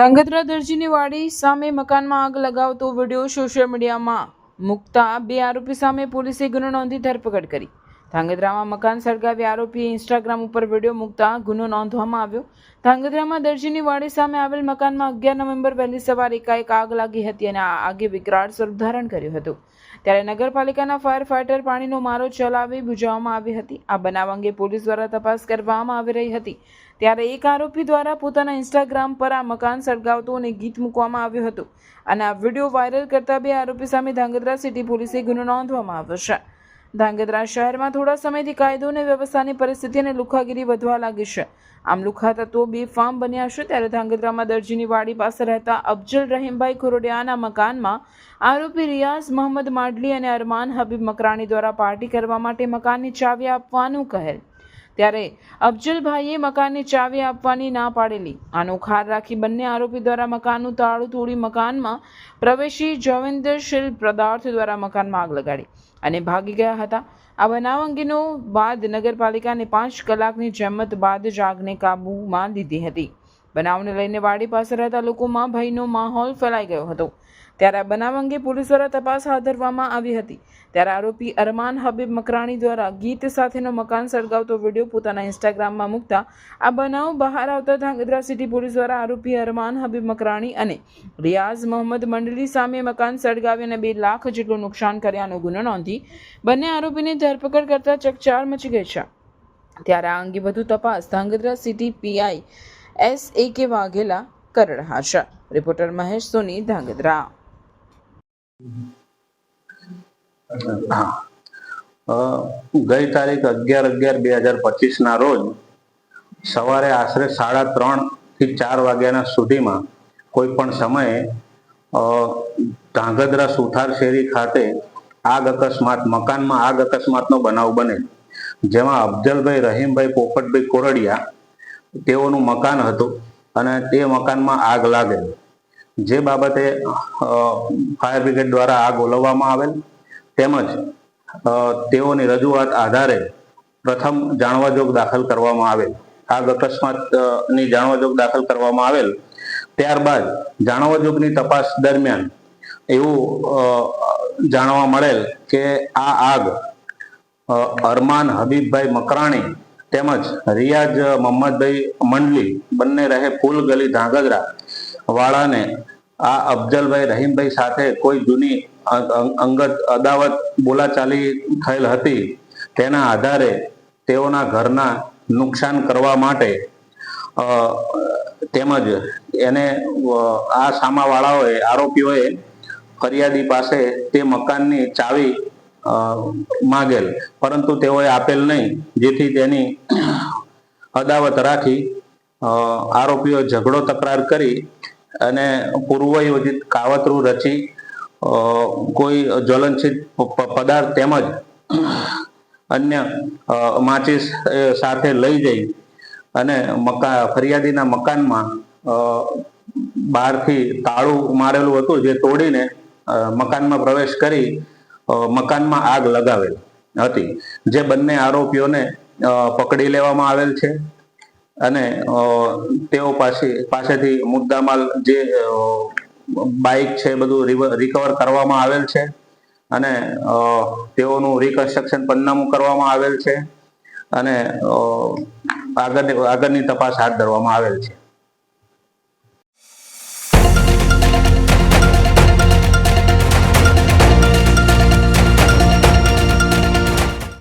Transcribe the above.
ધાંગધ્રા દરજીની વાડી સામે મકાનમાં આગ લગાવતો વીડિયો સોશિયલ મીડિયામાં મૂકતા બે આરોપી સામે પોલીસે ગુનો નોંધી ધરપકડ કરી. ધાંગધ્રામાં મકાન સળગાવી આરોપીએ ઇન્સ્ટાગ્રામ ઉપર વીડિયો મૂકતા ગુનો નોંધવામાં આવ્યો. ધાંગધ્રામાં દરજીની વાડી સામે આવેલ મકાનમાં અગિયાર નવેમ્બર વહેલી સવારે એકાએક આગ લાગી હતી અને આ આગે વિકરાળ સ્વરૂપ ધારણ કર્યું હતું. ત્યારે નગરપાલિકાના ફાયર ફાઇટર પાણીનો મારો ચલાવી બુજાવવામાં આવી હતી. આ બનાવ અંગે પોલીસ દ્વારા તપાસ કરવામાં આવી રહી હતી. ત્યારે એક આરોપી દ્વારા પોતાના ઇન્સ્ટાગ્રામ પર આ મકાન સળગાવતું અને ગીત મૂકવામાં આવ્યું હતું. અને આ વીડિયો વાયરલ કરતા બે આરોપી સામે ધાંગધ્રા સિટી પોલીસે ગુનો નોંધવામાં આવ્યો છે. ધાંગધ્રા શહેરમાં થોડા સમયથી કાયદો અને વ્યવસ્થાની પરિસ્થિતિ અને લુખાગીરી વધવા લાગી છે. આમ લુખા તત્વો બે ફાર્મ બન્યા છે ત્યારે ધ્રાંગધ્રામાં દરજીની વાડી પાસે રહેતા અફજલ રહીમભાઈ ખોરડિયાના મકાનમાં આરોપી રિયાઝ મહંમદ માડલી અને અરમાન હબીબ મકરાણી દ્વારા પાર્ટી કરવા માટે મકાનની ચાવી આપવાનું કહેલ. ત્યારે અફજલભાઈએ મકાનની ચાવી આપવાની ના પાડેલી. આનો ખાર રાખી બંને આરોપી દ્વારા મકાનનું તાળું તોડી મકાનમાં પ્રવેશી જવેન્દ્રશીલ પદાર્થ દ્વારા મકાનમાં આગ લગાડી. અને ભાગી ગયા હતા. આ બનાવ અંગેનો બાદ નગરપાલિકાને પાંચ કલાકની જહેમત બાદ જ આગને કાબૂમાં લીધી હતી. બનાવને લઈને વાડી પાસે રહેતા લોકોમાં ભયનો માહોલ ફેલાઈ ગયો હતો. ત્યારે આ બનાવ અંગે પોલીસ દ્વારા તપાસ હાથ ધરવામાં આવી હતી. ત્યારે આરોપી અરમાન હબીબ મકરાણી દ્વારા ગીત સાથેનો મકાન સળગાવતો વીડિયો પોતાના ઇન્સ્ટાગ્રામમાં મૂકતા આ બનાવ બહાર આવતા ધાંગધ્રા સિટી પોલીસ દ્વારા આરોપી અરમાન હબીબ મકરાણી અને રિયાઝ મોહમ્મદ મંડલી સામે મકાન સળગાવી અને બે લાખ જેટલું નુકસાન કર્યાનો ગુનો નોંધી બંને આરોપીની ધરપકડ કરતા ચકચાર મચી ગઈ છે. ત્યારે આ અંગે વધુ તપાસ Dhrangadhra city PI S A K Vaghela કરી રહ્યા છે. રિપોર્ટર મહેશ સોની ધાંગધ્રા. ગઈ તારીખ અગિયાર અગિયાર બે હજાર પચીસ ના રોજ સવારે આશરે સાડા ત્રણથી ચાર વાગ્યાના સુધીમાં કોઈ પણ સમયે ધાંગધ્રા સુથાર શેરી ખાતે આગ અકસ્માત, મકાનમાં આગ અકસ્માતનો બનાવ બને. જેમાં અફજલભાઈ રહીમભાઈ, પોપટભાઈ કોરડિયા તેઓનું મકાન હતું અને તે મકાનમાં આગ લાગેલ. જે બાબતે ફાયર બ્રિગેડ દ્વારા આગ ઓલવવામાં આવેલ તેમજ તેઓની રજૂઆત આધારે પ્રથમ જાણવાજોગ દાખલ કરવામાં આવેલ. આગ અકસ્માત અ, ની જાણવાજોગ દાખલ કરવામાં આવેલ. ત્યારબાદ જાણવાજોગની તપાસ દરમિયાન એવું જાણવા મળેલ કે આ આગ અરમાન હબીબભાઈ મકરાણી તેમજ રિયાજ મોહમ્મદભાઈ મંડલી બંને રહે ફૂલ ગલી ધાંગધ્રા વાળાને આ અફજલભાઈ રહીમભાઈ સાથે કોઈ જૂની અંગત અદાવત બોલાચાલી થયેલ હતી. તેના આધારે તેઓના ઘરના નુકસાન કરવા માટે તેમજ એને આ સામાવાળાઓએ, આરોપીઓએ ફરિયાદી પાસે તે મકાનની ચાવી માગેલ. પરંતુ તેઓએ આપેલ નહીં, જેથી તેની અદાવત રાખી આરોપીઓ ઝઘડો તકરાર કરી અને પૂર્વયોજિત કાવતરું રચી કોઈ જ્વલનશીલ પદાર્થ તેમજ અન્ય માચીસ સાથે લઈ જઈ અને મકા, ફરિયાદીના મકાનમાં બહારથી તાળું મારેલું હતું જે તોડીને મકાનમાં પ્રવેશ કરી મકાનમાં આગ લગાવેલ હતી. જે બંને આરોપીઓને પકડી લેવામાં આવેલ છે. અને તેઓ પાસે પાસેથી મુદ્દામાલ જે બાઇક છે બધું રિકવર કરવામાં આવેલ છે. અને તેઓનું રિકન્સ્ટ્રક્શન પન્નામું કરવામાં આવેલ છે. અને અ, આગળની આગળની તપાસ હાથ ધરવામાં આવેલ છે.